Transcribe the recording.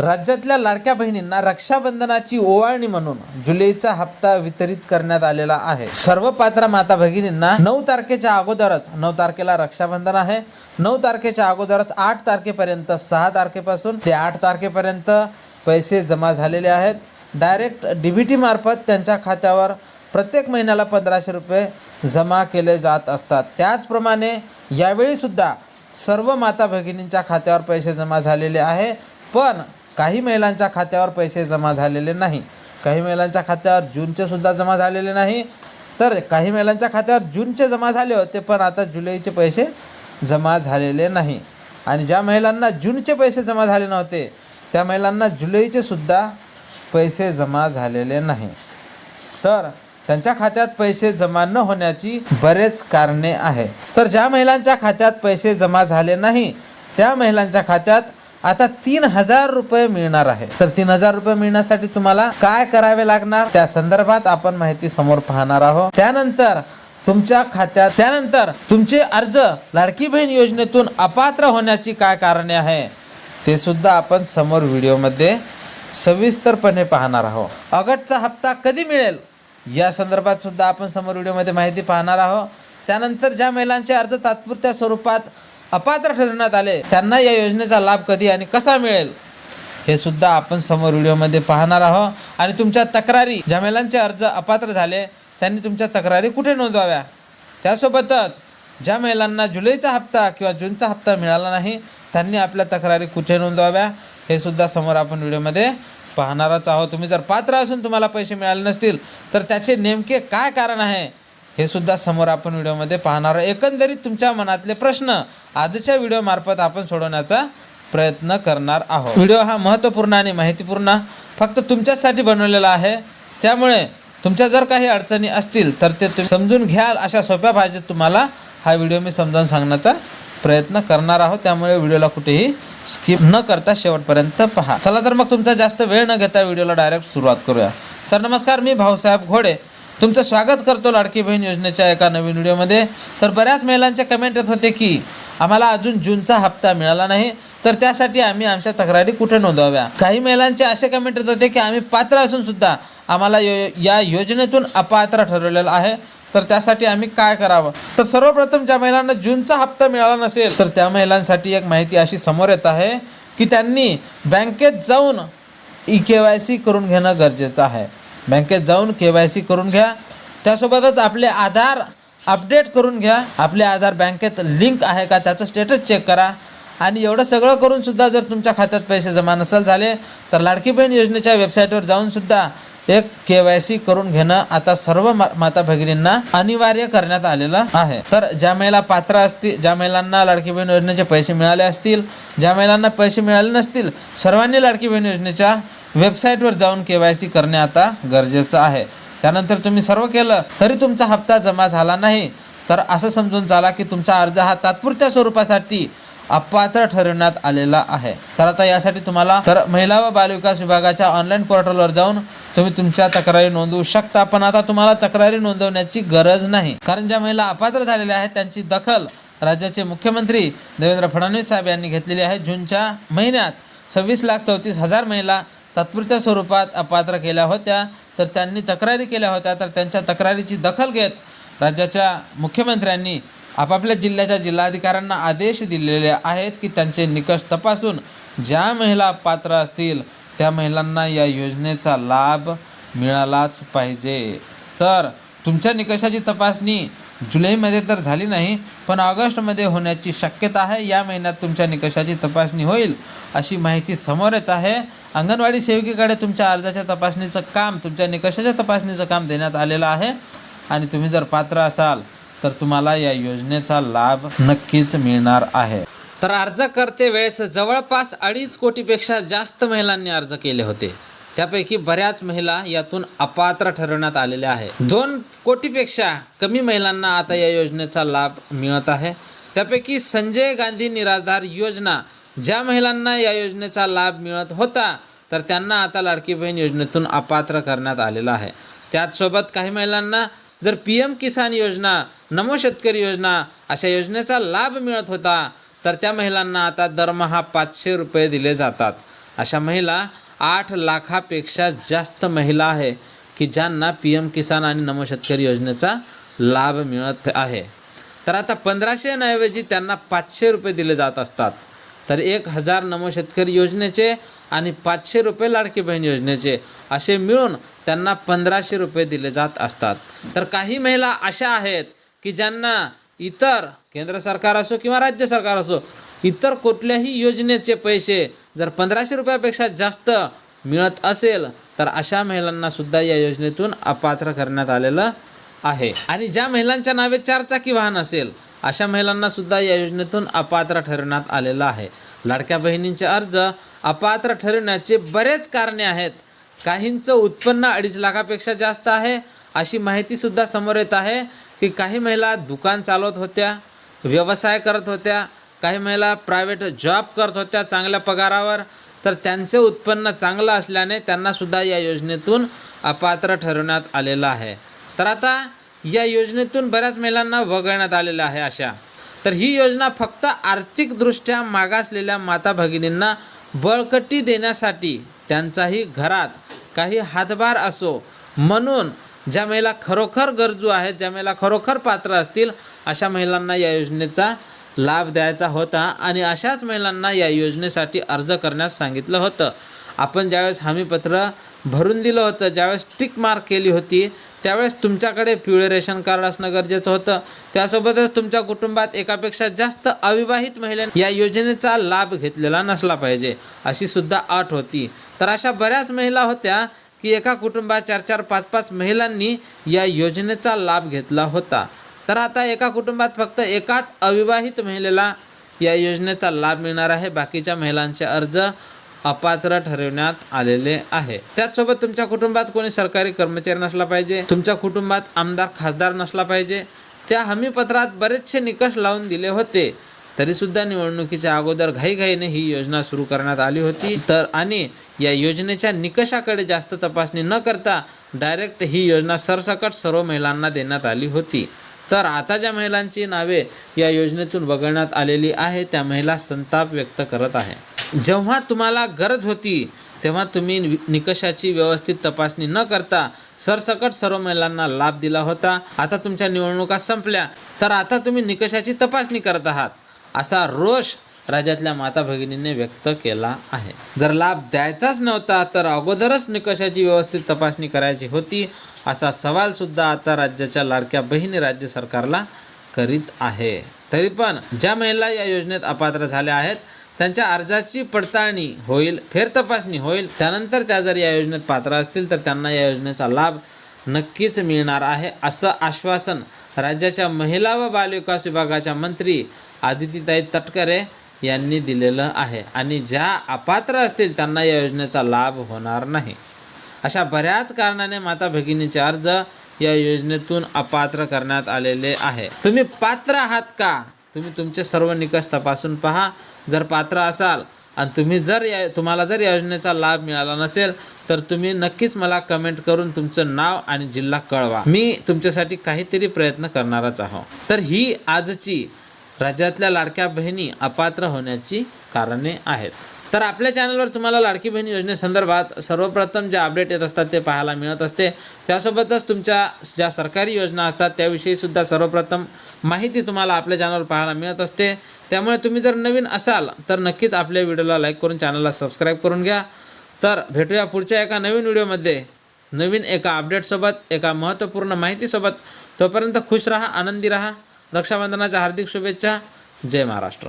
राज्यातल्या लाडक्या बहिणींना रक्षाबंधनाची ओवाळणी म्हणून जुलैचा हप्ता वितरित करण्यात आलेला आहे. सर्व पात्र माता भगिनींना नऊ तारखेच्या अगोदरच नऊ तारखेला रक्षाबंधन आहे. नऊ तारखेच्या अगोदरच आठ तारखेपर्यंत सहा तारखेपासून ते आठ तारखेपर्यंत पैसे जमा झालेले आहेत. डायरेक्ट डी मार्फत त्यांच्या खात्यावर प्रत्येक महिन्याला पंधराशे रुपये जमा केले जात असतात. त्याचप्रमाणे यावेळी सुद्धा सर्व माता भगिनींच्या खात्यावर पैसे जमा झालेले आहे. पण काही महिलांच्या खात्यावर पैसे जमा झालेले नाही. काही महिलांच्या खात्यावर जूनचे सुद्धा जमा झालेले नाही. तर काही महिलांच्या खात्यावर जूनचे जमा झाले होते पण आता जुलैचे पैसे जमा झालेले नाही. आणि ज्या महिलांना जूनचे पैसे जमा झाले नव्हते त्या महिलांना जुलैचे सुद्धा पैसे जमा झालेले नाही. तर त्यांच्या खात्यात पैसे जमा न होण्याची बरेच कारणे आहे तर ज्या महिलांच्या खात्यात पैसे जमा झाले नाही त्या महिलांच्या खात्यात आता तीन हजार रुपये मिळणार आहे. तर तीन हजार रुपये मिळण्यासाठी तुम्हाला काय करावे लागणार? त्या संदर्भात आपण माहिती समोर पाहणार आहोत. त्यानंतर तुमच्या खात्यात त्यानंतर तुमचे अर्ज लाडकी बहीण योजनेतून अपात्र होण्याची काय कारणे आहे ते सुद्धा आपण समोर व्हिडिओमध्ये सविस्तरपणे पाहणार आहोत. ऑगस्टचा हप्ता कधी मिळेल? या संदर्भात सुद्धा आपण समोर व्हिडिओमध्ये माहिती पाहणार आहोत. त्यानंतर ज्या महिलांचे अर्ज तात्पुरत्या स्वरूपात अपात्र ठरवण्यात आले. त्यांना या योजनेचा लाभ कधी आणि कसा मिळेल? हे सुद्धा आपण समोर व्हिडिओमध्ये पाहणार आहोत. आणि तुमच्या तक्रारी ज्या महिलांचे अर्ज अपात्र झाले त्यांनी तुमच्या तक्रारी कुठे नोंदवाव्या? त्यासोबतच ज्या महिलांना जुलैचा हप्ता किंवा जूनचा हप्ता मिळाला नाही त्यांनी आपल्या तक्रारी कुठे नोंदवाव्या? हे सुद्धा समोर आपण व्हिडिओमध्ये पाहणारच आहोत. तुम्ही जर पात्र असून तुम्हाला पैसे मिळाले नसतील तर त्याचे नेमके काय कारण आहे? हे सुद्धा समोर आपण व्हिडिओमध्ये पाहणार आहोत. एकंदरीत तुमच्या मनातले प्रश्न आजच्या व्हिडिओमार्फत आपण सोडवण्याचा प्रयत्न करणार आहोत. व्हिडिओ हा महत्त्वपूर्ण आणि माहितीपूर्ण फक्त तुमच्यासाठी बनवलेला आहे. त्यामुळे तुमच्या जर काही अडचणी असतील तर ते तुम्ही समजून घ्याल. अशा सोप्या भाषेत तुम्हाला हा व्हिडिओ मी समजावून सांगण्याचा प्रयत्न करणार आहोत. त्यामुळे व्हिडिओला कुठेही स्किप न करता शेवटपर्यंत पहा. चला तर मग तुमचा जास्त वेळ न घेता व्हिडिओला डायरेक्ट सुरुवात करूया. तर नमस्कार मी भाऊसाहेब घोडे. तुमचं स्वागत करतो लाडकी बहीण योजनेच्या एका नवीन व्हिडिओमध्ये. तर बऱ्याच महिलांच्या कमेंट येत होते की आम्हाला अजून जूनचा हप्ता मिळाला नाही तर त्यासाठी आम्ही आमच्या तक्रारी कुठे नोंदवाव्या? काही महिलांचे असे कमेंट येत होते की आम्ही पात्र असून सुद्धा आम्हाला यो या योजनेतून अपात्र ठरवलेलं आहे तर त्यासाठी आम्ही काय करावं? तर सर्वप्रथम ज्या महिलांना जूनचा हप्ता मिळाला नसेल तर त्या महिलांसाठी एक माहिती अशी समोर येत आहे की त्यांनी बँकेत जाऊन ई के वाय सी करून घेणं गरजेचं आहे. बँकेत जाऊन के वाय सी करून घ्या. त्यासोबतच आपले आधार अपडेट करून घ्या. आपले आधार बँकेत लिंक आहे का त्याचं स्टेटस चेक करा. आणि एवढं सगळं करून सुद्धा जर तुमच्या खात्यात पैसे जमा नसेल झाले तर लाडकी बहीण योजनेच्या वेबसाईटवर जाऊनसुद्धा एक के वाय सी करून घेणं आता सर्व मा- माता भगिनींना अनिवार्य करण्यात आलेलं आहे. तर ज्या महिला पात्र असतील ज्या महिलांना लाडकी बहीण योजनेचे पैसे मिळाले असतील ज्या महिलांना पैसे मिळाले नसतील सर्वांनी लाडकी बहीण योजनेच्या वेबसाईटवर जाऊन के वाय सी करणे आता गरजेचं आहे. त्यानंतर तुम्ही सर्व केलं तरी तुमचा हप्ता जमा झाला नाही. तर असं समजून चाला की तुमचा अर्ज हा तात्पुरत्या स्वरूपासाठी अपात्र ठरवण्यात आलेला आहे. तर आता यासाठी तुम्हाला तर महिला व बालविकास विभागाच्या ऑनलाईन पोर्टलवर जाऊन तुम्ही तुमच्या तक्रारी नोंदवू शकता. पण आता तुम्हाला तक्रारी नोंदवण्याची गरज नाही. कारण ज्या महिला अपात्र झालेल्या आहेत त्यांची दखल राज्याचे मुख्यमंत्री देवेंद्र फडणवीस साहेब यांनी घेतलेली आहे. जूनच्या महिन्यात सव्वीस लाख चौतीस हजार महिला तात्पुरत्या स्वरूपात अपात्र केल्या होत्या तर त्यांनी तक्रारी केल्या होत्या तर त्यांच्या तक्रारीची दखल घेत राज्याच्या मुख्यमंत्र्यांनी आपापल्या जिल्ह्याच्या जिल्हाधिकाऱ्यांना आदेश दिलेले आहेत की त्यांचे निकष तपासून ज्या महिला पात्र असतील त्या महिलांना या योजनेचा लाभ मिळालाच पाहिजे. तर तुमच्या निकषाची तपासणी जुलैमध्ये तर झाली नाही पण ऑगस्टमध्ये होण्याची शक्यता आहे. या महिन्यात तुमच्या निकषाची तपासणी होईल अशी माहिती समोर येत आहे. अंगणवाडी सेविकेकडे तुमच्या अर्जाच्या तपासणीचं काम तुमच्या निकषाच्या तपासणीचं काम देण्यात आलेलं आहे. आणि तुम्ही जर पात्र असाल तर तुम्हाला या योजनेचा लाभ नक्कीच मिळणार आहे. तर अर्ज करते वेळेस जवळपास अडीच कोटीपेक्षा जास्त महिलांनी अर्ज केले होते. त्यापैकी बऱ्याच महिला यातून अपात्र ठरवण्यात आलेल्या आहे दोन कोटीपेक्षा कमी महिलांना आता या योजनेचा लाभ मिळत आहे. त्यापैकी संजय गांधी निराधार योजना ज्या महिलांना या योजनेचा लाभ मिळत होता तर त्यांना आता लाडकी बहीण योजनेतून अपात्र करण्यात आलेला आहे. त्याचसोबत काही महिलांना जर पी एम किसान योजना नमो शेतकरी योजना अशा योजनेचा लाभ मिळत होता तर त्या महिलांना आता दरमहा पाचशे रुपये दिले जातात. अशा महिला आठ लाखापेक्षा जास्त महिला आहे की ज्यांना पी एम किसान आणि नमो शेतकरी योजनेचा लाभ मिळत आहे. तर आता पंधराशेऐवजी त्यांना पाचशे रुपये दिले जात असतात. तर एक हजार नमो शेतकरी योजनेचे आणि पाचशे रुपये लाडकी बहीण योजनेचे असे मिळून त्यांना पंधराशे रुपये दिले जात असतात. तर काही महिला अशा आहेत की ज्यांना इतर केंद्र सरकार असो किंवा राज्य सरकार असो इतर कुठल्याही योजनेचे पैसे जर पंधराशे रुपयापेक्षा जास्त मिळत असेल तर अशा महिलांना सुद्धा या योजनेतून अपात्र करण्यात आलेलं आहे. आणि ज्या महिलांच्या नावे चारचाकी वाहन असेल अशा महिलांना सुद्धा या योजनेतून अपात्र ठरवण्यात आलेलं आहे. लाडक्या बहिणींचे अर्ज अपात्र ठरवण्याचे बरेच कारणे आहेत. काहींचं उत्पन्न अडीच लाखापेक्षा जास्त आहे अशी माहिती सुद्धा समोर येत आहे की काही महिला दुकान चालवत होत्या व्यवसाय करत होत्या काही महिला प्रायव्हेट जॉब करत होत्या चांगल्या पगारावर तर त्यांचे उत्पन्न चांगलं असल्याने त्यांनासुद्धा या योजनेतून अपात्र ठरवण्यात आलेलं आहे. तर आता या योजनेतून बऱ्याच महिलांना वगळण्यात आलेलं आहे अशा. तर ही योजना फक्त आर्थिकदृष्ट्या मागासलेल्या माता भगिनींना बळकटी देण्यासाठी त्यांचाही घरात काही हातभार असो म्हणून ज्या महिला खरोखर गरजू आहेत ज्या महिला खरोखर पात्र असतील अशा महिलांना या योजनेचा लाभ द्यायचा होता आणि अशाच महिलांना या योजनेसाठी अर्ज करण्यास सांगितलं होतं. आपण ज्यावेळेस हमीपत्र भरून दिलं होतं ज्यावेळेस टिक मार्क केली होती त्यावेळेस तुमच्याकडे पिवळे रेशन कार्ड असणं गरजेचं होतं. त्यासोबतच तुमच्या कुटुंबात एकापेक्षा जास्त अविवाहित महिलांनी या योजनेचा लाभ घेतलेला नसला पाहिजे अशी सुद्धा अट होती. तर अशा बऱ्याच महिला होत्या की एका कुटुंबात चार चार पाच पाच महिलांनी या योजनेचा लाभ घेतला होता. तर आता एका कुटुंबात फक्त एकाच अविवाहित महिलेला या योजनेचा लाभ मिळणार आहे. बाकीच्या महिलांचे अर्ज अपात्र ठरवण्यात आलेले आहे. त्याचसोबत तुमच्या कुटुंबात कोणी सरकारी कर्मचारी नसला पाहिजे तुमच्या कुटुंबात आमदार खासदार नसला पाहिजे त्या हमीपत्रात बरेचसे निकष लावून दिले होते. तरीसुद्धा निवडणुकीच्या अगोदर घाईघाईने ही योजना सुरू करण्यात आली होती. तर आणि या योजनेच्या निकषाकडे जास्त तपासणी न करता डायरेक्ट ही योजना सरसकट सर्व महिलांना देण्यात आली होती. तर आता ज्या महिलांची नावे या योजनेतून वगळण्यात आलेली आहे त्या महिला संताप व्यक्त करत आहे. जेव्हा तुम्हाला गरज होती तेव्हा तुम्ही निकषाची व्यवस्थित तपासणी न करता सरसकट सर्व महिलांना लाभ दिला होता. आता तुमच्या निवडणुका संपल्या. तर आता तुम्ही निकषाची तपासणी करत आहात. असा रोष राज्यातल्या माता भगिनींनी व्यक्त केला आहे. जर लाभ द्यायचाच नव्हता तर अगोदरच निकषाची व्यवस्थित तपासणी करायची होती असा सवाल सुद्धा आता राज्याच्या लाडक्या बहिणी राज्य सरकारला करीत आहे. तरी पण ज्या महिला या योजनेत अपात्र झाल्या आहेत त्यांच्या अर्जाची पडताळणी होईल फेरतपासणी होईल. त्यानंतर त्या जर या योजनेत पात्र असतील तर त्यांना या योजनेचा लाभ नक्कीच मिळणार आहे असं आश्वासन राज्याच्या महिला व बालविकास विभागाच्या मंत्री आदितीताई तटकरे यांनी दिलेलं आहे. आणि ज्या अपात्र असतील त्यांना या योजनेचा लाभ होणार नाही. अशा बऱ्याच कारणाने माता भगिनीचे अर्ज या योजनेतून अपात्र करण्यात आलेले आहे. तुम्ही पात्र आहात का? तुम्ही तुमचे सर्व निकष तपासून पहा. जर पात्र असाल आणि तुम्ही जर या तुम्हाला जर या योजनेचा लाभ मिळाला नसेल तर तुम्ही नक्कीच मला कमेंट करून तुमचं नाव आणि जिल्हा कळवा. मी तुमच्यासाठी काहीतरी प्रयत्न करणारच आहो. तर ही आजची राज्यातल्या लाडक्या बहिणी अपात्र होण्याची कारणे आहेत. तर आपल्या चॅनलवर तुम्हाला लाडकी बहीण योजनेसंदर्भात सर्वप्रथम जे अपडेट येत असतात ते पाहायला मिळत असते. त्यासोबतच तुमच्या ज्या सरकारी योजना असतात त्याविषयी सुद्धा सर्वप्रथम माहिती तुम्हाला आपल्या चॅनलवर पाहायला मिळत असते. त्यामुळे तुम्ही जर नवीन असाल तर नक्कीच आपल्या व्हिडिओला लाईक करून चॅनलला सबस्क्राईब करून घ्या. तर भेटूया पुढच्या एका नवीन व्हिडिओमध्ये. नवीन एका अपडेटसोबत एका महत्त्वपूर्ण माहितीसोबत. तोपर्यंत खुश राहा आनंदी राहा. रक्षाबंधनाच्या हार्दिक शुभेच्छा. जय महाराष्ट्र.